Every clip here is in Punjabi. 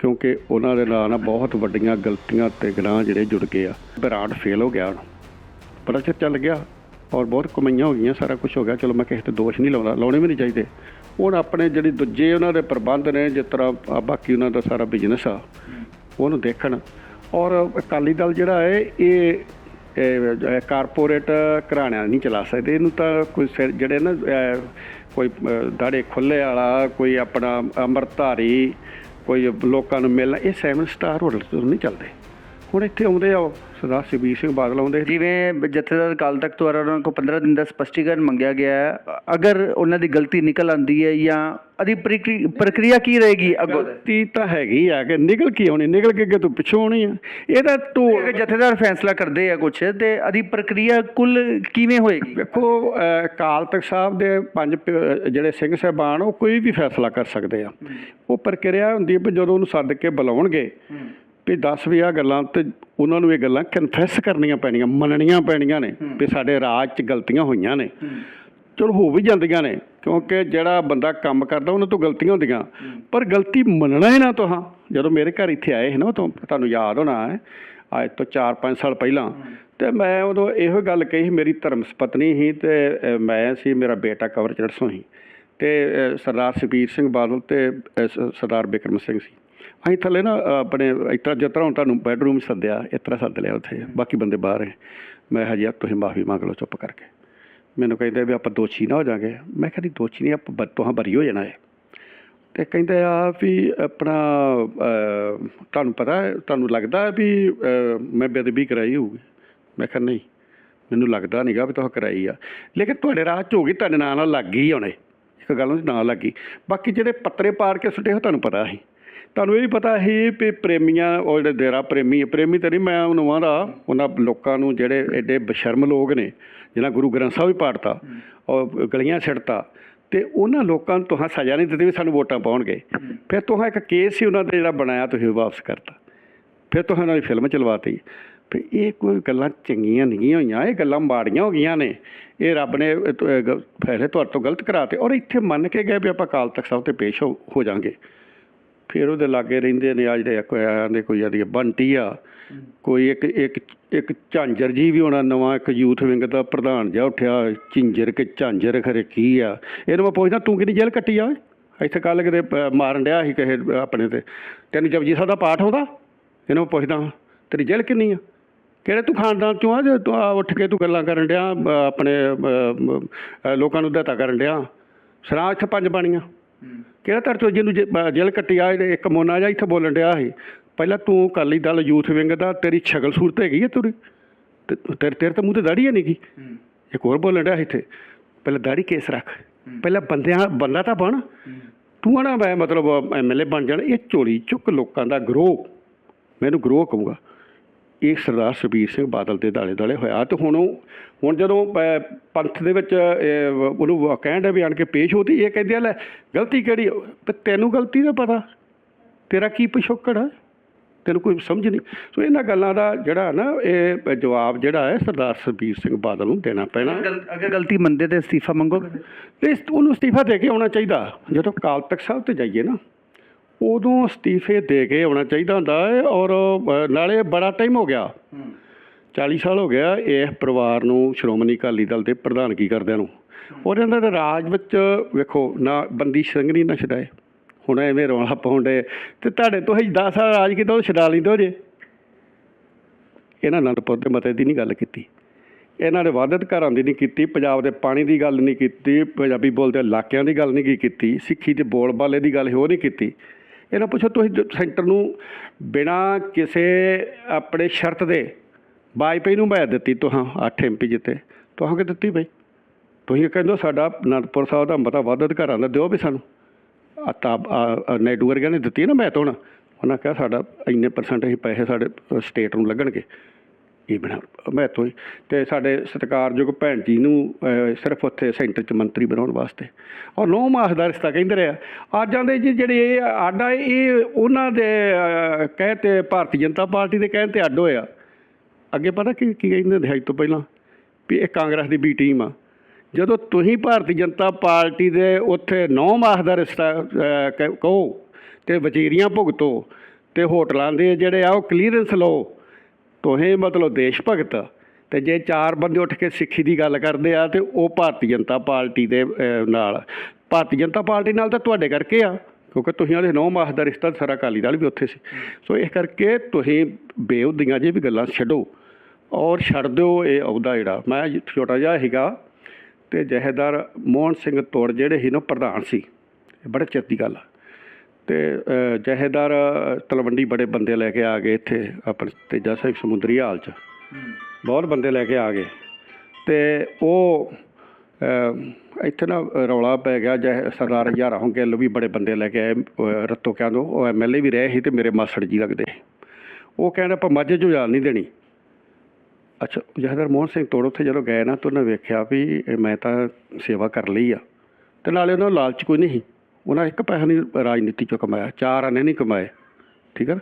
ਕਿਉਂਕਿ ਉਹਨਾਂ ਦੇ ਨਾਲ ਨਾ ਬਹੁਤ ਵੱਡੀਆਂ ਗਲਤੀਆਂ ਤੇ ਗੁਨਾਹ ਜਿਹੜੇ ਜੁੜ ਗਏ ਆ। ਬਰਾਂਡ ਫੇਲ ਹੋ ਗਿਆ ਹੁਣ। ਬੜਾ ਚਿਰ ਚੱਲ ਗਿਆ ਔਰ ਬਹੁਤ ਕਮਾਈਆਂ ਹੋ ਗਈਆਂ, ਸਾਰਾ ਕੁਝ ਹੋ ਗਿਆ। ਚਲੋ ਮੈਂ ਕਿਸੇ ਤੇ ਦੋਸ਼ ਨਹੀਂ ਲਾਉਂਦਾ, ਲਾਉਣੇ ਵੀ ਨਹੀਂ ਚਾਹੀਦੇ। ਹੁਣ ਆਪਣੇ ਜਿਹੜੀ ਦੂਜੇ ਉਹਨਾਂ ਦੇ ਪ੍ਰਬੰਧ ਨੇ, ਜਿਸ ਤਰ੍ਹਾਂ ਬਾਕੀ ਉਹਨਾਂ ਦਾ ਸਾਰਾ ਬਿਜ਼ਨਸ ਆ, ਉਹਨੂੰ ਦੇਖਣ। ਔਰ ਅਕਾਲੀ ਦਲ ਜਿਹੜਾ ਹੈ, ਇਹ ਕਾਰਪੋਰੇਟ ਘਰਾਣਿਆਂ ਨਹੀਂ ਚਲਾ ਸਕਦੇ। ਇਹਨੂੰ ਤਾਂ ਕੋਈ ਸਿਰ- ਜਿਹੜੇ ਨਾ ਕੋਈ ਦਾੜੇ ਖੁੱਲੇ ਵਾਲਾ, ਕੋਈ ਆਪਣਾ ਅੰਮ੍ਰਿਤਧਾਰੀ ਕੋਈ ਲੋਕਾਂ ਨੂੰ ਮਿਲਣਾ, ਇਹ ਸੈਵਨ ਸਟਾਰ ਹੋਟਲ ਤੋਂ ਨਹੀਂ ਚੱਲਦੇ। ਹੁਣ ਇੱਥੇ ਆਉਂਦੇ ਆ ਉਹ, ਸਰਦਾਰ ਸੁਖਬੀਰ ਸਿੰਘ ਬਾਦਲ ਆਉਂਦੇ ਜਿਵੇਂ ਜਥੇਦਾਰ ਕਾਲ ਤਖਤ ਦੁਆਰਾ ਉਹਨਾਂ ਕੋਲ 15 ਦਿਨ ਦਾ ਸਪਸ਼ਟੀਕਰਨ ਮੰਗਿਆ ਗਿਆ ਹੈ। ਅਗਰ ਉਹਨਾਂ ਦੀ ਗਲਤੀ ਨਿਕਲ ਆਂਦੀ ਹੈ ਜਾਂ ਅਦੀ ਪ੍ਰਕਿ- ਪ੍ਰਕਿਰਿਆ ਕੀ ਰਹੇਗੀ ਅੱਗੋਂ? ਗਲਤੀ ਤਾਂ ਹੈਗੀ ਆ ਕਿ ਨਿਕਲ ਕੀ ਆਉਣੀ ਨਿਕਲ ਕੇ ਅੱਗੇ ਤੂੰ ਪਿੱਛੋਂ ਆਉਣੀ ਆ। ਇਹਦਾ ਤੂੰ ਅਗਰ ਜਥੇਦਾਰ ਫੈਸਲਾ ਕਰਦੇ ਆ ਕੁਛ ਤੇ ਅਦੀ ਪ੍ਰਕਿਰਿਆ ਕੁੱਲ ਕਿਵੇਂ ਹੋਏਗੀ? ਵੇਖੋ ਅਕਾਲ ਤਖਤ ਸਾਹਿਬ ਦੇ ਪੰਜ ਜਿਹੜੇ ਸਿੰਘ ਸਾਹਿਬਾਨ ਉਹ ਕੋਈ ਵੀ ਫੈਸਲਾ ਕਰ ਸਕਦੇ ਆ। ਉਹ ਪ੍ਰਕਿਰਿਆ ਹੁੰਦੀ ਹੈ ਵੀ ਜਦੋਂ ਉਹਨੂੰ ਸੱਦ ਕੇ ਬੁਲਾਉਣਗੇ ਵੀ 10 ਵੀ ਆ ਗੱਲਾਂ ਤੇ ਉਹਨਾਂ ਨੂੰ ਇਹ ਗੱਲਾਂ ਕਨਫੈਸ ਕਰਨੀਆਂ ਪੈਣੀਆਂ ਮੰਨਣੀਆਂ ਪੈਣੀਆਂ ਨੇ ਵੀ ਸਾਡੇ ਰਾਜ 'ਚ ਗਲਤੀਆਂ ਹੋਈਆਂ ਨੇ। ਚਲੋ ਹੋ ਵੀ ਜਾਂਦੀਆਂ ਨੇ ਕਿਉਂਕਿ ਜਿਹੜਾ ਬੰਦਾ ਕੰਮ ਕਰਦਾ ਉਹਨਾਂ ਤੋਂ ਗਲਤੀਆਂ ਹੁੰਦੀਆਂ। ਪਰ ਗਲਤੀ ਮੰਨਣਾ ਹੀ ਨਾ ਤੁਹਾਂ ਜਦੋਂ ਮੇਰੇ ਘਰ ਇੱਥੇ ਆਏ ਸੀ ਨਾ ਤੋਂ ਤੁਹਾਨੂੰ ਯਾਦ ਹੋਣਾ ਹੈ ਅੱਜ ਤੋਂ 4-5 ਸਾਲ ਪਹਿਲਾਂ ਤੇ ਮੈਂ ਉਦੋਂ ਇਹੋ ਗੱਲ ਕਹੀ ਸੀ, ਮੇਰੀ ਧਰਮ ਸਪਤਨੀ ਸੀ ਤੇ ਮੈਂ ਸੀ ਮੇਰਾ ਬੇਟਾ ਕਵਰ ਚੜਸੋਂ ਸੀ। ਤੇ ਸਰਦਾਰ ਸੁਖਬੀਰ ਸਿੰਘ ਬਾਦਲ ਤੇ ਸਰਦਾਰ ਬਿਕਰਮ ਸਿੰਘ ਸੀ। ਅਸੀਂ ਥੱਲੇ ਨਾ ਆਪਣੇ ਇਸ ਤਰ੍ਹਾਂ ਜਿਸ ਤਰ੍ਹਾਂ ਹੁਣ ਤੁਹਾਨੂੰ ਬੈਡਰੂਮ ਸੱਦਿਆ ਇਸ ਤਰ੍ਹਾਂ ਸੱਦ ਲਿਆ ਉੱਥੇ ਬਾਕੀ ਬੰਦੇ ਬਾਹਰ ਹੈ। ਮੈਂ ਕਿਹਾ ਜੀ ਯਾਰ ਤੁਸੀਂ ਮਾਫੀ ਮੰਗ ਲਓ ਚੁੱਪ ਕਰਕੇ। ਮੈਨੂੰ ਕਹਿੰਦੇ ਵੀ ਆਪਾਂ ਦੋਸ਼ੀ ਨਾ ਹੋ ਜਾਾਂਗੇ। ਮੈਂ ਕਿਹਾ ਨਹੀਂ, ਦੋਸ਼ੀ ਨਹੀਂ, ਆਪਾਂ ਬ- ਤੁਹਾਂ ਬਰੀ ਹੋ ਜਾਣਾ ਹੈ ਤੇ ਕਹਿੰਦੇ ਆ ਵੀ ਆਪਣਾ ਤੁਹਾਨੂੰ ਪਤਾ ਤੁਹਾਨੂੰ ਲੱਗਦਾ ਵੀ ਮੈਂ ਬੇਦਬੀ ਕਰਾਈ ਹੋਊਗੀ? ਮੈਂ ਕਿਹਾ ਨਹੀਂ, ਮੈਨੂੰ ਲੱਗਦਾ ਨਹੀਂਗਾ ਵੀ ਤੁਸੀਂ ਕਰਾਈ ਆ। ਲੇਕਿਨ ਤੁਹਾਡੇ ਰਾਹ 'ਚ ਹੋ ਗਈ, ਤੁਹਾਡੇ ਨਾਲ ਨਾਲ ਲੱਗ ਗਈ ਹੁਣੇ ਇੱਕ ਗੱਲ ਉਹਦੇ ਨਾਲ ਲੱਗ ਗਈ। ਬਾਕੀ ਜਿਹੜੇ ਪੱਤਰੇ ਪਾਰ ਕੇ ਸੁੱਟੇ ਉਹ ਤੁਹਾਨੂੰ ਪਤਾ ਸੀ। ਤੁਹਾਨੂੰ ਇਹ ਵੀ ਪਤਾ ਸੀ ਵੀ ਪ੍ਰੇਮੀਆਂ ਉਹ ਜਿਹੜੇ ਦੇਰਾ ਪ੍ਰੇਮੀ ਪ੍ਰੇਮੀ ਤੇ ਨਹੀਂ ਮੈਂ ਉਹਨੂੰ ਆਂਦਾ ਉਹਨਾਂ ਲੋਕਾਂ ਨੂੰ ਜਿਹੜੇ ਐਡੇ ਬਸ਼ਰਮ ਲੋਕ ਨੇ ਜਿਨ੍ਹਾਂ ਗੁਰੂ ਗ੍ਰੰਥ ਸਾਹਿਬ ਵੀ ਪਾੜਤਾ ਔਰ ਗਲੀਆਂ ਛੱਡਤਾ ਤੇ ਉਹਨਾਂ ਲੋਕਾਂ ਨੂੰ ਤੁਹਾਂ ਸਜ਼ਾ ਨਹੀਂ ਦਿੱਤੀ ਵੀ ਸਾਨੂੰ ਵੋਟਾਂ ਪਾਉਣਗੇ। ਫਿਰ ਤੁਹਾਂ ਇੱਕ ਕੇਸ ਸੀ ਉਹਨਾਂ ਦੇ ਜਿਹੜਾ ਬਣਾਇਆ ਤੁਸੀਂ ਵਾਪਸ ਕਰਤਾ। ਫਿਰ ਤੁਹਾਂ ਉਹਨਾਂ ਦੀ ਫਿਲਮ ਚਲਵਾਤੀ। ਵੀ ਇਹ ਕੋਈ ਗੱਲਾਂ ਚੰਗੀਆਂ ਨਹੀਂ ਹੋਈਆਂ ਇਹ ਗੱਲਾਂ ਮਾੜੀਆਂ ਹੋ ਗਈਆਂ ਨੇ। ਇਹ ਰੱਬ ਨੇ ਫੈਸਲੇ ਤੁਹਾਡੇ ਤੋਂ ਗਲਤ ਕਰਾਤੇ ਔਰ ਇੱਥੇ ਮੰਨ ਕੇ ਗਏ ਵੀ ਆਪਾਂ ਅਕਾਲ ਤਖਤ ਸਾਹਿਬ ਤੇ ਪੇਸ਼ ਹੋ ਹੋ ਜਾਾਂਗੇ। ਫਿਰ ਉਹਦੇ ਲਾਗੇ ਰਹਿੰਦੇ ਨੇ ਆ ਜਿਹੜੇ ਕੋਈ ਆਂਦੇ ਕੋਈ ਆਦੀ ਬੰਟੀ ਆ, ਕੋਈ ਇੱਕ ਇੱਕ ਇੱਕ ਝਾਂਜਰ ਜੀ ਵੀ ਹੋਣਾ ਨਵਾਂ, ਇੱਕ ਯੂਥ ਵਿੰਗ ਦਾ ਪ੍ਰਧਾਨ ਜਿਹਾ ਉੱਠਿਆ, ਝਿੰਜਰ ਕਿ ਝਾਂਜਰ ਖਰੇ ਕੀ ਆ? ਇਹਨੂੰ ਮੈਂ ਪੁੱਛਦਾ, ਤੂੰ ਕਿਹਦੀ ਜੇਲ੍ਹ ਕੱਟੀ ਆ ਇੱਥੇ ਕੱਲ ਕਿਤੇ ਮਾਰਨ ਡਿਆ ਸੀ ਕਿਸੇ ਆਪਣੇ ਤੇ। ਤੈਨੂੰ ਜਪਜੀ ਸਾਹਿਬ ਦਾ ਪਾਠ ਆਉਂਦਾ? ਇਹਨੂੰ ਮੈਂ ਪੁੱਛਦਾ, ਤੇਰੀ ਜੇਲ੍ਹ ਕਿੰਨੀ ਆ? ਕਿਹੜੇ ਤੂੰ ਖਾਨਦਾਨ ਚੋਂ ਆ ਜੇ ਤੂੰ ਆ ਉੱਠ ਕੇ ਤੂੰ ਗੱਲਾਂ ਕਰਨ ਡਿਆ ਆਪਣੇ ਲੋਕਾਂ ਨੂੰ ਦਤਾ ਕਰਨ ਡਿਆ? ਸਰਾਂ ਇੱਥੇ ਪੰਜ ਬਾਣੀਆਂ। ਕਿਹੜਾ ਤਰ ਤੋਂ ਜਿਹਨੂੰ ਜੇ- ਜੇਲ੍ਹ ਕੱਟੀ ਆ ਇੱਕ ਮੋਨਾ ਜਿਹਾ ਇੱਥੇ ਬੋਲਣ ਡਿਆ ਸੀ। ਪਹਿਲਾਂ ਤੂੰ ਅਕਾਲੀ ਦਲ ਯੂਥ ਵਿੰਗ ਦਾ ਤੇਰੀ ਸ਼ਕਲ ਸੂਰਤ ਹੈਗੀ ਹੈ ਤੇਰੀ। ਤੇ ਤੇਰੇ ਤੇਰੇ ਤਾਂ ਮੂੰਹ ਤੇ ਦਾੜੀ ਹੈ ਨਹੀਂਗੀ ਇੱਕ ਹੋਰ ਬੋਲਣ ਡਿਆ ਇੱਥੇ। ਪਹਿਲਾਂ ਦਾੜੀ ਕੇਸ ਰੱਖ। ਪਹਿਲਾਂ ਬੰਦਿਆਂ ਬੰਦਾ ਤਾਂ ਬਣ। ਤੂੰ ਆਣਾ ਮੈਂ ਮਤਲਬ ਐਮਐਲਏ ਬਣ ਜਾਣਾ। ਇਹ ਚੋਰੀ ਚੁੱਕ ਲੋਕਾਂ ਦਾ ਗਰੋਹ। ਮੈਨੂੰ ਗਰੋਹ ਕਹੂੰਗਾ। ਇਹ ਸਰਦਾਰ ਸੁਖਬੀਰ ਸਿੰਘ ਬਾਦਲ ਦੇ ਦਾਲੇ ਦਾਲੇ ਹੋਇਆ ਤੇ ਹੁਣ ਉਹ ਹੁਣ ਜਦੋਂ ਪੰਥ ਦੇ ਵਿੱਚ ਉਹਨੂੰ ਕਹਿਣ ਦੇ ਵੀ ਆਣ ਕੇ ਪੇਸ਼ ਹੋਤੀ ਇਹ ਕਹਿੰਦੇ ਆ ਲੈ ਗਲਤੀ ਕਿਹੜੀ ਤੇ ਤੈਨੂੰ ਗਲਤੀ ਦਾ ਪਤਾ। ਤੇਰਾ ਕੀ ਪਿਛੋਕੜ ਹੈ ਤੈਨੂੰ ਕੋਈ ਸਮਝ ਨਹੀਂ। ਸੋ ਇਹਨਾਂ ਗੱਲਾਂ ਦਾ ਜਿਹੜਾ ਨਾ ਇਹ ਜਵਾਬ ਜਿਹੜਾ ਹੈ ਸਰਦਾਰ ਸੁਖਬੀਰ ਸਿੰਘ ਬਾਦਲ ਨੂੰ ਦੇਣਾ ਪੈਣਾ। ਅਗਰ ਗਲਤੀ ਮੰਨਦੇ ਤੇ ਅਸਤੀਫਾ ਮੰਗੋਗੇ? ਤੇ ਉਹਨੂੰ ਅਸਤੀਫਾ ਦੇ ਕੇ ਆਉਣਾ ਚਾਹੀਦਾ। ਜਦੋਂ ਅਕਾਲ ਤਖਤ ਸਾਹਿਬ ਤੇ ਜਾਈਏ ਨਾ ਉਦੋਂ ਅਸਤੀਫੇ ਦੇ ਕੇ ਆਉਣਾ ਚਾਹੀਦਾ ਹੁੰਦਾ ਹੈ ਔਰ ਨਾਲੇ ਬੜਾ ਟਾਈਮ ਹੋ ਗਿਆ। 40 ਸਾਲ ਹੋ ਗਿਆ ਇਸ ਪਰਿਵਾਰ ਨੂੰ ਸ਼੍ਰੋਮਣੀ ਅਕਾਲੀ ਦਲ ਦੇ ਪ੍ਰਧਾਨਗੀ ਕਰਦਿਆਂ ਨੂੰ। ਔਰ ਇਹਨਾਂ ਦੇ ਰਾਜ ਵਿੱਚ ਵੇਖੋ ਨਾ ਬੰਦੀ ਸਿੰਘਣੀ ਨਾ ਛਡਾਏ। ਹੁਣ ਐਵੇਂ ਰੌਲਾ ਪਾਉਂਦੇ ਤੇ ਤੁਹਾਡੇ ਤੋਂ ਹੀ 10 ਸਾਲ ਰਾਜ ਕੀਤਾ ਉਹ ਛਡਾ ਲੈਂਦੇ ਹੋ ਜੇ। ਇਹਨਾਂ ਅਨੰਦਪੁਰ ਦੇ ਮਤੇ ਦੀ ਨਹੀਂ ਗੱਲ ਕੀਤੀ। ਇਹਨਾਂ ਨੇ ਵਾਧਤ ਘਰਾਂ ਦੀ ਨਹੀਂ ਕੀਤੀ ਪੰਜਾਬ ਦੇ ਪਾਣੀ ਦੀ ਗੱਲ ਨਹੀਂ ਕੀਤੀ ਪੰਜਾਬੀ ਬੋਲਦੇ ਇਲਾਕਿਆਂ ਦੀ ਗੱਲ ਨਹੀਂ ਕੀਤੀ ਸਿੱਖੀ ਦੇ ਬੋਲ ਬਾਲੇ ਦੀ ਗੱਲ ਉਹ ਨਹੀਂ ਕੀਤੀ। ਇਹਨਾਂ ਪੁੱਛੋ, ਤੁਸੀਂ ਜ- ਸੈਂਟਰ ਨੂੰ ਬਿਨਾ ਕਿਸੇ ਆਪਣੇ ਸ਼ਰਤ ਦੇ ਵਾਜਪੇਈ ਨੂੰ ਮੈਂ ਦਿੱਤੀ, ਤੁਹਾਂ 8 ਐਮਪੀ ਜਿੱਤੇ, ਤੁਹਾਂ ਕਿ ਦਿੱਤੀ ਬਈ? ਤੁਸੀਂ ਕਹਿੰਦੇ ਹੋ ਸਾਡਾ ਅਨੰਦਪੁਰ ਸਾਹਿਬ ਦਾ ਮਤਾ ਵੱਧ ਅਧਿਕਾਰਾਂ ਦਾ ਦਿਓ ਵੀ ਸਾਨੂੰ। ਆ ਤਾਂ ਨਾਇਡੂ ਵਰਗਿਆਂ ਨੇ ਦਿੱਤੀ ਨਾ ਮੈਂ ਤਾਂ ਹੁਣ। ਉਹਨਾਂ ਕਿਹਾ ਸਾਡਾ ਇੰਨੇ ਪਰਸੈਂਟ ਅਸੀਂ ਪੈਸੇ ਸਾਡੇ ਸਟੇਟ ਨੂੰ ਲੱਗਣਗੇ। ਬਣਾ, ਮੈਂ ਤੋਂ ਹੀ। ਤੇ ਸਾਡੇ ਸਤਿਕਾਰਯੋਗ ਭੈਣ ਜੀ ਨੂੰ ਸਿਰਫ ਉੱਥੇ ਸੈਂਟਰ ਚ ਮੰਤਰੀ ਬਣਾਉਣ ਵਾਸਤੇ। ਔਰ ਨੌ ਮਾਸ ਦਾ ਰਿਸ਼ਤਾ ਕਹਿੰਦੇ ਰਿਹਾ ਅੱਜ ਆਂਦੇ ਜੀ, ਜਿਹੜੇ ਇਹ ਆਡਾ ਇਹ, ਉਹਨਾਂ ਦੇ ਕਹਿ ਤੇ ਭਾਰਤੀ ਜਨਤਾ ਪਾਰਟੀ ਦੇ ਕਹਿਣ ਤੇ ਅੱਡ ਹੋਇਆ ਅੱਗੇ ਪਤਾ ਕੀ ਕੀ ਕਹਿੰਦੇ ਦਿਹਾਈ ਤੋਂ ਪਹਿਲਾਂ? ਵੀ ਇਹ ਕਾਂਗਰਸ ਦੀ ਬੀ ਟੀਮ ਆ। ਜਦੋਂ ਤੁਸੀਂ ਭਾਰਤੀ ਜਨਤਾ ਪਾਰਟੀ ਦੇ ਉੱਥੇ ਨੌ ਮਾਸ ਦਾ ਰਿਸ਼ਤਾ ਕ- ਕਹੋ, ਤੇ ਵਜ਼ੀਰੀਆਂ ਭੁਗਤੋ, ਤੇ ਹੋਟਲਾਂ ਦੇ ਜਿਹੜੇ ਆ, ਉਹ ਕਲੀਅਰੈਂਸ ਲਓ। ਤੁਸੀਂ ਮਤਲਬ ਦੇਸ਼ ਭਗਤ। ਤੇ ਜੇ ਚਾਰ ਬੰਦੇ ਉੱਠ ਕੇ ਸਿੱਖੀ ਦੀ ਗੱਲ ਕਰਦੇ ਆ, ਤੇ ਉਹ ਭਾਰਤੀ ਜਨਤਾ ਪਾਰਟੀ ਦੇ ਨਾਲ। ਭਾਰਤੀ ਜਨਤਾ ਪਾਰਟੀ ਨਾਲ ਤਾਂ ਤੁਹਾਡੇ ਕਰਕੇ ਆ, ਕਿਉਂਕਿ ਤੁਸੀਂ ਉਹਦੇ ਨੌ ਮਾਹ ਦਾ ਰਿਸ਼ਤਾ ਸਾਰਾ ਅਕਾਲੀ ਦਲ ਵੀ ਉੱਥੇ ਸੀ। ਸੋ ਇਸ ਕਰਕੇ ਤੁਸੀਂ ਬੇਉਦੀਆਂ ਜੇ ਵੀ ਗੱਲਾਂ ਛੱਡੋ ਔਰ ਛੱਡ ਦਿਓ ਇਹ ਅਹੁਦਾ ਜਿਹੜਾ। ਮੈਂ ਛੋਟਾ ਜਿਹਾ ਸੀਗਾ ਤੇ ਜਹੇਦਾਰ ਮੋਹਨ ਸਿੰਘ ਤੋੜ ਜਿਹੜੇ ਸੀ ਨਾ ਪ੍ਰਧਾਨ ਸੀ। ਇਹ ਬੜੇ ਚਿਰ ਦੀ ਗੱਲ ਆ। ਤੇ ਅਹ, ਜਹੇਦਾਰ ਤਲਵੰਡੀ ਬੜੇ ਬੰਦੇ ਲੈ ਕੇ ਆ ਗਏ ਇੱਥੇ ਆਪਣੇ ਤੇਜਾ ਸਿੰਘ ਸਮੁੰਦਰੀ ਹਾਲ 'ਚ। ਬਹੁਤ ਬੰਦੇ ਲੈ ਕੇ ਆ ਗਏ। ਤੇ ਉਹ ਇੱਥੇ ਨਾ ਰੌਲਾ ਪੈ ਗਿਆ ਜੈ ਸਰਦਾਰ ਹਜ਼ਾਰਾ ਹੋਂ ਗਿੱਲ ਵੀ ਬੜੇ ਬੰਦੇ ਲੈ ਕੇ ਆਏ ਅਹ, ਰੱਤੋ ਕਿਆਂ ਤੋਂ ਉਹ ਐਮਐਲਏ ਵੀ ਰਹੇ ਸੀ ਤੇ ਮੇਰੇ ਮਾਸੜ ਜੀ ਲੱਗਦੇ। ਉਹ ਕਹਿੰਦੇ ਆਪਾਂ ਮਾਝੇ 'ਚੋਂ ਜਾਣ ਨਹੀਂ ਦੇਣੀ। ਅੱਛਾ ਜਹਦਰ ਮੋਹਨ ਸਿੰਘ ਤੋੜ ਉੱਥੇ ਜਦੋਂ ਗਏ ਨਾ ਤਾਂ ਉਹਨੇ ਵੇਖਿਆ ਵੀ ਮੈਂ ਤਾਂ ਸੇਵਾ ਕਰ ਲਈ ਆ। ਤੇ ਨਾਲੇ ਉਹਨਾਂ ਲਾਲਚ ਕੋਈ ਨਹੀਂ ਸੀ। ਉਹਨਾਂ ਇੱਕ ਪੈਸਾ ਨਹੀਂ ਰਾਜਨੀਤੀ ਚੋਂ ਕਮਾਇਆ ਚਾਰ ਆਨੇ ਨਹੀਂ ਕਮਾਏ ਠੀਕ ਹੈ?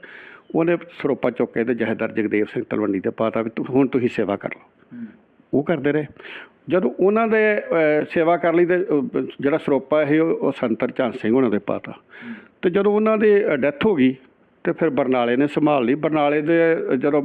ਉਹਨੇ ਸਰੋਪਾ ਚੁੱਕ ਕੇ ਤੇ ਜਹਦਰ ਜਗਦੇਵ ਸਿੰਘ ਤਲਵੰਡੀ ਤੇ ਪਾਤਾ ਵੀ ਤੂੰ ਹੁਣ ਤੁਸੀਂ ਸੇਵਾ ਕਰ ਲਓ। ਉਹ ਕਰਦੇ ਰਹੇ। ਜਦੋਂ ਉਹਨਾਂ ਦੇ ਸੇਵਾ ਕਰ ਲਈ ਤੇ ਜਿਹੜਾ ਸਰੋਪਾ ਇਹ ਉਹ ਸੰਤਰ ਚੰਦ ਸਿੰਘ ਉਹਨਾਂ ਦੇ ਪਾਤਾ। ਤੇ ਜਦੋਂ ਉਹਨਾਂ ਦੀ ਡੈਥ ਹੋ ਗਈ ਤੇ ਫਿਰ ਬਰਨਾਲੇ ਨੇ ਸੰਭਾਲ ਲਈ। ਬਰਨਾਲੇ ਦੇ ਜਦੋਂ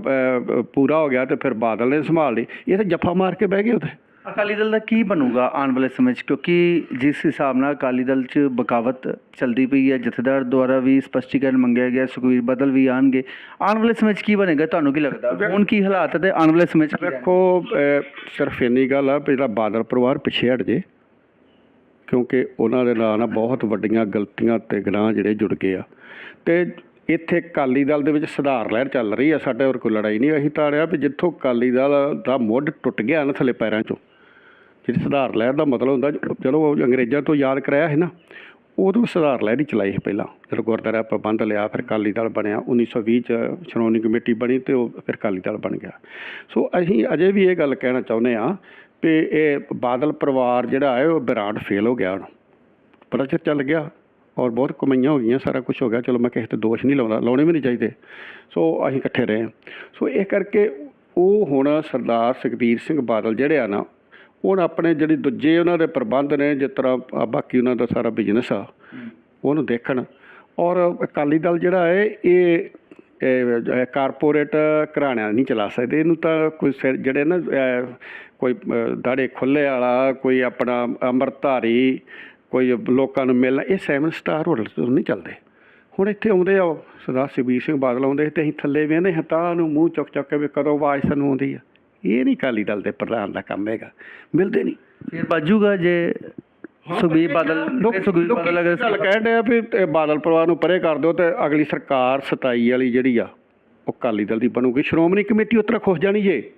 ਪੂਰਾ ਹੋ ਗਿਆ ਤੇ ਫਿਰ ਬਾਦਲ ਨੇ ਸੰਭਾਲ ਲਈ। ਇਹ ਤਾਂ ਜੱਫਾ ਮਾਰ ਕੇ ਬਹਿ ਗਏ ਉੱਥੇ। ਅਕਾਲੀ ਦਲ ਦਾ ਕੀ ਬਣੂਗਾ ਆਉਣ ਵਾਲੇ ਸਮੇਂ 'ਚ? ਕਿਉਂਕਿ ਜਿਸ ਹਿਸਾਬ ਨਾਲ ਅਕਾਲੀ ਦਲ 'ਚ ਬਗਾਵਤ ਚੱਲਦੀ ਪਈ ਹੈ ਜਥੇਦਾਰ ਦੁਆਰਾ ਵੀ ਸਪਸ਼ਟੀਕਰਨ ਮੰਗਿਆ ਗਿਆ ਸੁਖਵੀਰ ਬਦਲ ਵੀ ਆਣਗੇ ਆਉਣ ਵਾਲੇ ਸਮੇਂ 'ਚ ਕੀ ਬਣੇਗਾ? ਤੁਹਾਨੂੰ ਕੀ ਲੱਗਦਾ? ਹੁਣ ਕੀ ਹਾਲਾਤ ਹੈ ਤੇ ਆਉਣ ਵਾਲੇ ਸਮੇਂ 'ਚ ਅਹ, ਸਿਰਫ ਇੰਨੀ ਗੱਲ ਆ ਜਿਹੜਾ ਬਾਦਲ ਪਰਿਵਾਰ ਪਿੱਛੇ ਹਟ ਜੇ ਕਿਉਂਕਿ ਉਹਨਾਂ ਦੇ ਨਾਲ ਨਾ ਬਹੁਤ ਵੱਡੀਆਂ ਗਲਤੀਆਂ ਤੇ ਗੁਨਾਹ ਜਿਹੜੇ ਜੁੜ ਗਏ ਆ। ਤੇ ਇੱਥੇ ਅਕਾਲੀ ਦਲ ਦੇ ਵਿੱਚ ਸੁਧਾਰ ਲਹਿਰ ਚੱਲ ਰਹੀ ਆ ਸਾਡੇ ਹੋਰ ਕੋਈ ਲੜਾਈ ਨਹੀਂ ਅਸੀਂ ਤਾਂ ਰਿਹਾ ਵੀ ਜਿੱਥੋਂ ਅਕਾਲੀ ਦਲ ਦਾ ਮੁੱਢ ਟੁੱਟ ਗਿਆ ਨਾ ਥੱਲੇ ਪੈਰਾਂ 'ਚੋਂ। ਜਿਹੜੀ ਸੁਧਾਰ ਲਹਿਰ ਦਾ ਮਤਲਬ ਹੁੰਦਾ, ਚਲੋ ਉਹ ਅੰਗਰੇਜ਼ਾਂ ਤੋਂ ਯਾਦ ਕਰਾਇਆ ਹੈ ਨਾ, ਉਦੋਂ ਸੁਧਾਰ ਲਹਿਰ ਹੀ ਚਲਾਈ ਸੀ ਪਹਿਲਾਂ। ਜਦੋਂ ਗੁਰਦੁਆਰਾ ਪ੍ਰਬੰਧ ਲਿਆ, ਫਿਰ ਅਕਾਲੀ ਦਲ ਬਣਿਆ 1920 ਚ ਸ਼੍ਰੋਮਣੀ ਕਮੇਟੀ ਬਣੀ ਤੇ ਉਹ ਫਿਰ ਅਕਾਲੀ ਦਲ ਬਣ ਗਿਆ। ਸੋ ਅਸੀਂ ਅਜੇ ਵੀ ਇਹ ਗੱਲ ਕਹਿਣਾ ਚਾਹੁੰਦੇ ਆ ਵੀ ਇਹ ਬਾਦਲ ਪਰਿਵਾਰ ਜਿਹੜਾ ਹੈ, ਉਹ ਬਰਾਂਡ ਫੇਲ ਹੋ ਗਿਆ ਹੁਣ। ਬੜਾ ਚਿਰ ਚੱਲ ਗਿਆ ਔਰ ਬਹੁਤ ਕਮਾਈਆਂ ਹੋ ਗਈਆਂ, ਸਾਰਾ ਕੁਝ ਹੋ ਗਿਆ। ਚਲੋ ਮੈਂ ਕਿਸੇ ਤੇ ਦੋਸ਼ ਨਹੀਂ ਲਾਉਂਦਾ, ਲਾਉਣੇ ਵੀ ਨਹੀਂ ਚਾਹੀਦੇ। ਸੋ ਅਸੀਂ ਇਕੱਠੇ ਰਹੇ। ਹਾਂ। ਸੋ ਇਹ ਕਰਕੇ ਉਹ ਹੁਣ ਸਰਦਾਰ ਸੁਖਬੀਰ ਸਿੰਘ ਬਾਦਲ ਜਿਹੜੇ ਆ ਨਾ ਹੁਣ ਆਪਣੇ ਜਿਹੜੀ ਦੂਜੇ ਉਹਨਾਂ ਦੇ ਪ੍ਰਬੰਧ ਨੇ ਜਿਸ ਤਰ੍ਹਾਂ ਬਾਕੀ ਉਹਨਾਂ ਦਾ ਸਾਰਾ ਬਿਜ਼ਨਸ ਆ ਉਹਨੂੰ ਦੇਖਣ। ਔਰ ਅਕਾਲੀ ਦਲ ਜਿਹੜਾ ਹੈ ਇਹ ਇਹ ਕਾਰਪੋਰੇਟ ਘਰਾਣਿਆਂ ਨਹੀਂ ਚਲਾ ਸਕਦੇ। ਇਹਨੂੰ ਤਾਂ ਕੋਈ ਜਿਹੜੇ ਨਾ ਕੋਈ ਦਾੜੇ ਖੁੱਲੇ ਵਾਲਾ ਕੋਈ ਆਪਣਾ ਅੰਮ੍ਰਿਤਧਾਰੀ ਕੋਈ ਲੋਕਾਂ ਨੂੰ ਮਿਲਣਾ ਇਹ ਸੈਵਨ ਸਟਾਰ ਹੋਟਲ ਤੋਂ ਨਹੀਂ ਚੱਲਦੇ। ਹੁਣ ਇੱਥੇ ਆਉਂਦੇ ਆ ਸਰਦਾਰ ਸੁਖਬੀਰ ਸਿੰਘ ਬਾਦਲ ਆਉਂਦੇ ਤੇ ਅਸੀਂ ਥੱਲੇ ਵੇਂਦੇ ਹਾਂ ਤਾਂ ਨੂੰ ਮੂੰਹ ਚੁੱਕ ਚੁੱਕ ਕੇ ਵੀ ਕਦੋਂ ਆਵਾਜ਼ ਸਾਨੂੰ ਆਉਂਦੀ ਆ। ਇਹ ਨਹੀਂ ਅਕਾਲੀ ਦਲ ਦੇ ਪ੍ਰਧਾਨ ਦਾ ਕੰਮ ਹੈਗਾ। ਮਿਲਦੇ ਨਹੀਂ। ਫਿਰ ਬਾਜੂਗਾ ਜੇ ਸੁਖਬੀਰ ਬਾਦਲ ਸੁਖਬੀਰ ਬਾਦਲ ਅਗਰ ਗੱਲ ਕਹਿਣ ਡਿਆ ਵੀ ਇਹ ਬਾਦਲ ਪਰਿਵਾਰ ਨੂੰ ਪਰੇ ਕਰ ਦਿਓ ਤੇ ਅਗਲੀ ਸਰਕਾਰ 27 ਵਾਲੀ ਜਿਹੜੀ ਆ ਉਹ ਅਕਾਲੀ ਦਲ ਦੀ ਬਣੂਗੀ। ਸ਼੍ਰੋਮਣੀ ਕਮੇਟੀ ਉਤਰਾ ਖੁਸ਼ ਜਾਣੀ ਜੇ।